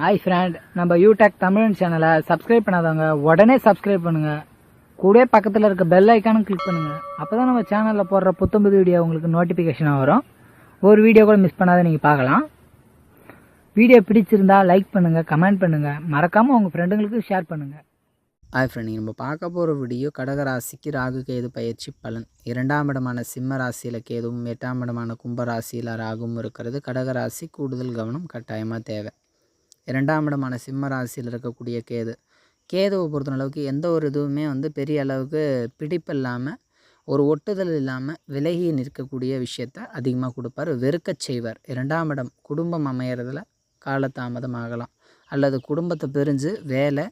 Hi friend நம்ம யூடெக் தமிழ் சேனலை subscribe பண்ணாதவங்க உடனே சப்ஸ்கிரைப் பண்ணுங்க. கூட பக்கத்தில் இருக்க பெல் ஐக்கானும் கிளிக் பண்ணுங்க. அப்பதான் நம்ம சேனலில் போடுற புத்தம்புது வீடியோ உங்களுக்கு நோட்டிஃபிகேஷனாக வரும். ஒரு வீடியோ கூட மிஸ் பண்ணாத நீங்கள் பார்க்கலாம். வீடியோ பிடிச்சிருந்தா லைக் பண்ணுங்கள் கமெண்ட் பண்ணுங்கள் மறக்காமல் உங்கள் ஃப்ரெண்டுங்களுக்கு ஷேர் பண்ணுங்கள் ஹாய் ஃப்ரெண்ட் நம்ம பார்க்க போகிற வீடியோ கடகராசிக்கு ராகு கேது பயிற்சி பலன். இரண்டாம் இடமான சிம்ம ராசியில் கேதுவும் எட்டாம் இடமான கும்பராசியில் ராகுவும் இருக்கிறது. கடகராசி கூடுதல் கவனம் கட்டாயமாக தேவை. இரண்டாம் இடமான சிம்ம ராசியில் இருக்கக்கூடிய கேது. கேதுவை பொறுத்த அளவுக்கு எந்த ஒரு இதுவுமே வந்து பெரிய அளவுக்கு பிடிப்பு இல்லாமல் ஒரு ஒட்டுதல் இல்லாமல் விலகி நிற்கக்கூடிய விஷயத்த அதிகமாக கொடுப்பார். வெறுக்கச் செய்வார். இரண்டாம் இடம் குடும்பம் அமையிறதுல காலதாமதம் ஆகலாம். அல்லது குடும்பத்தை பிரிஞ்சு வேலை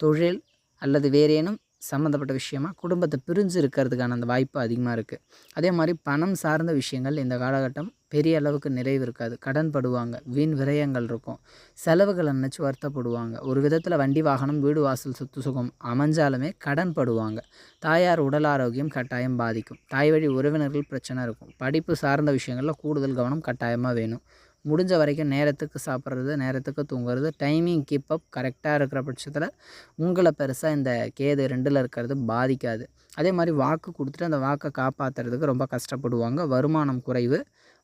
தொழில் அல்லது வேறேனும் சம்மந்தப்பட்ட விஷயமா குடும்பத்தை பிரிஞ்சு இருக்கிறதுக்கான அந்த வாய்ப்பு அதிகமாக இருக்குது அதே மாதிரி பணம் சார்ந்த விஷயங்கள் இந்த காலகட்டம் பெரிய அளவுக்கு நிறைவு இருக்காது. கடன் படுவாங்க வீண் விரயங்கள் இருக்கும். செலவுகள் நினச்சி வருத்தப்படுவாங்க. ஒரு விதத்தில் வண்டி வாகனம் வீடு வாசல் சொத்து சுகம் அமைஞ்சாலுமே கடன் படுவாங்க. தாயார் உடல் ஆரோக்கியம் கட்டாயம் பாதிக்கும். தாய் வழி உறவினர்கள் பிரச்சனை இருக்கும். படிப்பு சார்ந்த விஷயங்களில் கூடுதல் கவனம் கட்டாயமாக வேணும். முடிஞ்ச வரைக்கும் நேரத்துக்கு சாப்பிட்றது நேரத்துக்கு தூங்குறது டைமிங் கீப் அப் கரெக்டாக இருக்கிற பட்சத்தில் உங்களை பெருசாக இந்த கேது ரெண்டில் இருக்கிறது பாதிக்காது. அதே மாதிரி வாக்கு கொடுத்துட்டு அந்த வாக்கை காப்பாற்றுறதுக்கு ரொம்ப கஷ்டப்படுவாங்க. வருமானம் குறைவு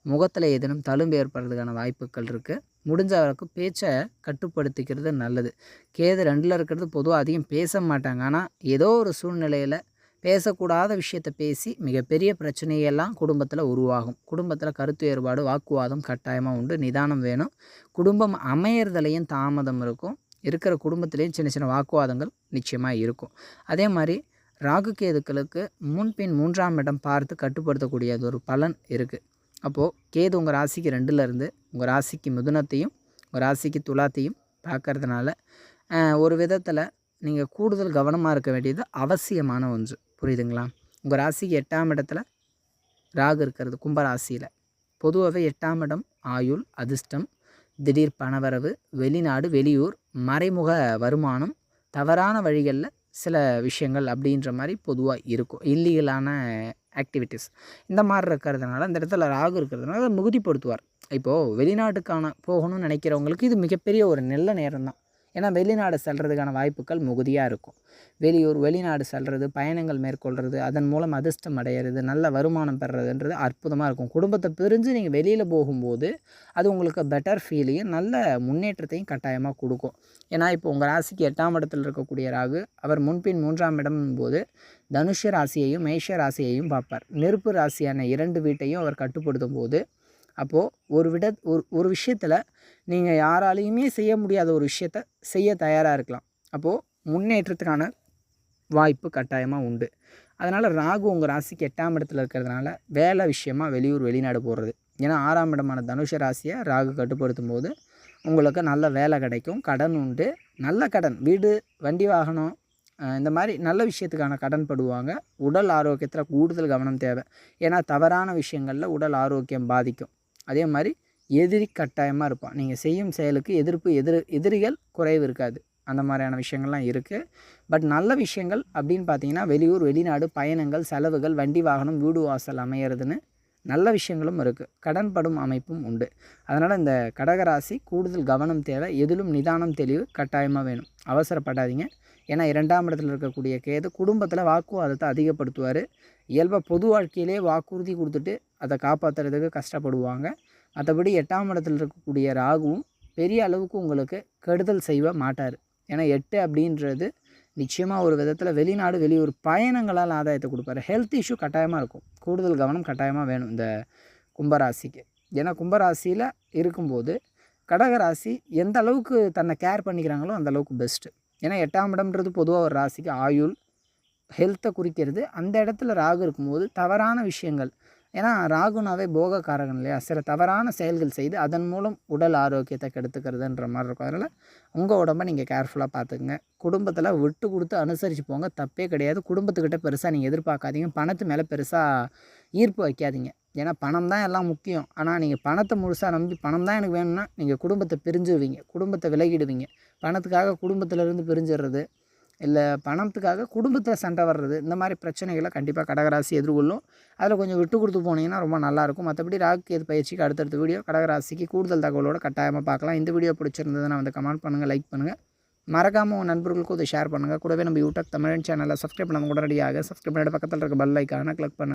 முகத்தில் ஏதேனும் தழும்பு ஏற்படுறதுக்கான வாய்ப்புகள் இருக்குது முடிஞ்ச வரைக்கும் பேச்சை கட்டுப்படுத்திக்கிறது நல்லது. கேது ரெண்டில் இருக்கிறது பொதுவாக அதிகம் பேச மாட்டாங்க. ஆனால் ஏதோ ஒரு சூழ்நிலையில் பேசக்கூடாத விஷயத்தை பேசி மிகப்பெரிய பிரச்சனையெல்லாம் குடும்பத்தில் உருவாகும். குடும்பத்தில் கருத்து வேறுபாடு வாக்குவாதம் கட்டாயமாக உண்டு. நிதானம் வேணும். குடும்பம் அமையறதுலையும் தாமதம் இருக்கும். இருக்கிற குடும்பத்துலேயும் சின்ன சின்ன வாக்குவாதங்கள் நிச்சயமாக இருக்கும். அதே மாதிரி ராகு கேதுக்களுக்கு முன்பின் மூன்றாம் இடம் பார்த்து கட்டுப்படுத்தக்கூடியது ஒரு பலன் இருக்குது அப்போது கேது உங்கள் ராசிக்கு ரெண்டுலேருந்து உங்கள் ராசிக்கு மிதுனத்தையும் உங்கள் ராசிக்கு துலாத்தையும் பார்க்கறதுனால ஒரு விதத்தில் நீங்கள் கூடுதல் கவனமாக இருக்க வேண்டியது அவசியமான ஒன்று. புரியுதுங்களா? உங்கள் ராசிக்கு எட்டாம் இடத்துல ராகு இருக்கிறது கும்பராசியில் பொதுவாகவே எட்டாம் இடம் ஆயுள் அதிர்ஷ்டம் திடீர் பணவரவு வெளிநாடு வெளியூர் மறைமுக வருமானம் தவறான வழிகளில் சில விஷயங்கள் அப்படின்ற மாதிரி பொதுவாக இருக்கும். இல்லீகலான ஆக்டிவிட்டீஸ் இந்த மாதிரி இருக்கிறதுனால இந்த இடத்துல ராகு இருக்கிறதுனால அதை மிகுதிப்படுத்துவார். இப்போது வெளிநாட்டுக்கான போகணும்னு நினைக்கிறவங்களுக்கு இது மிகப்பெரிய ஒரு நல்ல நேரம் தான். ஏன்னா வெளிநாடு செல்கிறதுக்கான வாய்ப்புகள் மிகுதியாக இருக்கும். வெளியூர் வெளிநாடு செல்கிறது பயணங்கள் மேற்கொள்கிறது அதன் மூலம் அதிர்ஷ்டம் அடையிறது நல்ல வருமானம் பெறுறதுன்றது அற்புதமாக இருக்கும். குடும்பத்தை பிரிஞ்சு நீங்கள் வெளியில் போகும்போது அது உங்களுக்கு பெட்டர் ஃபீலையும் நல்ல முன்னேற்றத்தையும் கட்டாயமாக கொடுக்கும். ஏன்னா இப்போ உங்கள் ராசிக்கு எட்டாம் இடத்தில் இருக்கக்கூடிய ராகு அவர் முன்பின் மூன்றாம் இடம் போது தனுஷ ராசியையும் மேஷ ராசியையும் பார்ப்பார். நெருப்பு ராசியான இரண்டு வீட்டையும் அவர் கட்டுப்படுத்தும் போது அப்போது ஒரு விட ஒரு ஒரு விஷயத்தில் நீங்கள் யாராலையுமே செய்ய முடியாத ஒரு விஷயத்த செய்ய தயாராக இருக்கலாம். அப்போது முன்னேற்றத்துக்கான வாய்ப்பு கட்டாயமாக உண்டு. அதனால் ராகு உங்கள் ராசிக்கு எட்டாம் இடத்துல இருக்கிறதுனால வேலை விஷயமா வெளியூர் வெளிநாடு போகிறது ஏன்னா ஆறாம் இடமான தனுஷ ராசியை ராகு கட்டுப்படுத்தும் போது உங்களுக்கு நல்ல வேலை கிடைக்கும் கடன் உண்டு. நல்ல கடன் வீடு வண்டி வாகனம் இந்த மாதிரி நல்ல விஷயத்துக்கான கடன் படுவாங்க. உடல் ஆரோக்கியத்தில் கூடுதல் கவனம் தேவை. ஏன்னா தவறான விஷயங்களில் உடல் ஆரோக்கியம் பாதிக்கும். அதே மாதிரி எதிரி கட்டாயமாக இருப்பான். நீங்கள் செய்யும் செயலுக்கு எதிர்ப்பு எதிர் எதிரிகள் குறைவு இருக்காது. அந்த மாதிரியான விஷயங்கள்லாம் இருக்குது பட் நல்ல விஷயங்கள் அப்படின்னு பார்த்தீங்கன்னா வெளியூர் வெளிநாடு பயணங்கள் செலவுகள் வண்டி வாகனம் வீடு வாசல் அமையிறதுன்னு நல்ல விஷயங்களும் இருக்குது கடன் படும் அமைப்பும் உண்டு. அதனால் இந்த கடகராசி கூடுதல் கவனம் தேவை. எதிலும் நிதானம் தெளிவு கட்டாயமாக வேணும். அவசரப்படாதீங்க. ஏன்னா இரண்டாம் இடத்துல இருக்கக்கூடிய கேது குடும்பத்தில் வாக்குவாதத்தை அதிகப்படுத்துவார். இயல்பாக பொது வாழ்க்கையிலே வாக்குறுதி கொடுத்துட்டு அதை காப்பாற்றுறதுக்கு கஷ்டப்படுவாங்க. மற்றபடி எட்டாம் இடத்துல இருக்கக்கூடிய ராகுவும் பெரிய அளவுக்கு உங்களுக்கு கெடுதல் செய்வ மாட்டார். ஏன்னா எட்டு அப்படின்றது நிச்சயமாக ஒரு விதத்தில் வெளிநாடு வெளியூர் பயணங்களால் ஆதாயத்தை கொடுப்பாரு. ஹெல்த் இஷ்யூ கட்டாயமாக இருக்கும். கூடுதல் கவனம் கட்டாயமாக வேணும் இந்த கும்பராசிக்கு. ஏன்னா கும்பராசியில் இருக்கும்போது கடகராசி எந்த அளவுக்கு தன்னை கேர் பண்ணிக்கிறாங்களோ அந்த அளவுக்கு பெஸ்ட்டு ஏன்னா எட்டாம் இடம்ன்றது பொதுவாக ஒரு ராசிக்கு ஆயுள் ஹெல்த்தை குறிக்கிறது. அந்த இடத்துல ராகு இருக்கும்போது தவறான விஷயங்கள் ஏன்னா ராகுனாவே போகக்காரகன் இல்லையா? சில தவறான செயல்கள் செய்து அதன் மூலம் உடல் ஆரோக்கியத்தை கெடுத்துக்கிறதுன்ற மாதிரி இருக்கும். அதனால் உங்கள் உடம்ப நீங்கள் கேர்ஃபுல்லாக பார்த்துக்குங்க குடும்பத்தில் விட்டு கொடுத்து அனுசரித்து போங்க. தப்பே கிடையாது. குடும்பத்துக்கிட்ட பெருசாக நீங்கள் எதிர்பார்க்காதீங்க. பணத்து மேலே பெருசாக ஈர்ப்பு வைக்காதீங்க. ஏன்னா பணம் தான் எல்லாம் முக்கியம். ஆனால் நீங்கள் பணத்தை முழுசாக நம்பி பணம் தான் எனக்கு வேணும்னா நீங்கள் குடும்பத்தை பிரிஞ்சுடுவீங்க. குடும்பத்தை விலகிடுவீங்க. பணத்துக்காக குடும்பத்திலேருந்து பிரிஞ்சிடுறது இல்லை பணத்துக்காக குடும்பத்தில் சண்டை வர்றது இந்த மாதிரி பிரச்சனைகளை கண்டிப்பாக கடகராசி எதிர்கொள்ளும். அதில் கொஞ்சம் விட்டு கொடுத்து போனீங்கன்னா ரொம்ப நல்லாயிருக்கும் மற்றபடி ராகு கேது பயிற்சிக்கு அடுத்தடுத்த வீடியோ கடகராசிக்கு கூடுதல் தகவலோட கட்டாயமாக பார்க்கலாம். இந்த வீடியோ பிடிச்சிருந்ததுன்னா வந்து கமெண்ட் பண்ணுங்கள் லைக் பண்ணுங்கள் மறக்காமல் உங்கள் நண்பர்களுக்கும் இதை ஷேர் பண்ணுங்கள் கூடவே நம்ம யூடியூப் தமிழ் சேனலில் சப்ஸ்கிரைப் பண்ணாமல் உடனடியாக சப்ஸ்கிரைப் பண்ணிட்டு பக்கத்தில் இருக்க பெல் ஐக்கான கிளிக் பண்ணுங்கள்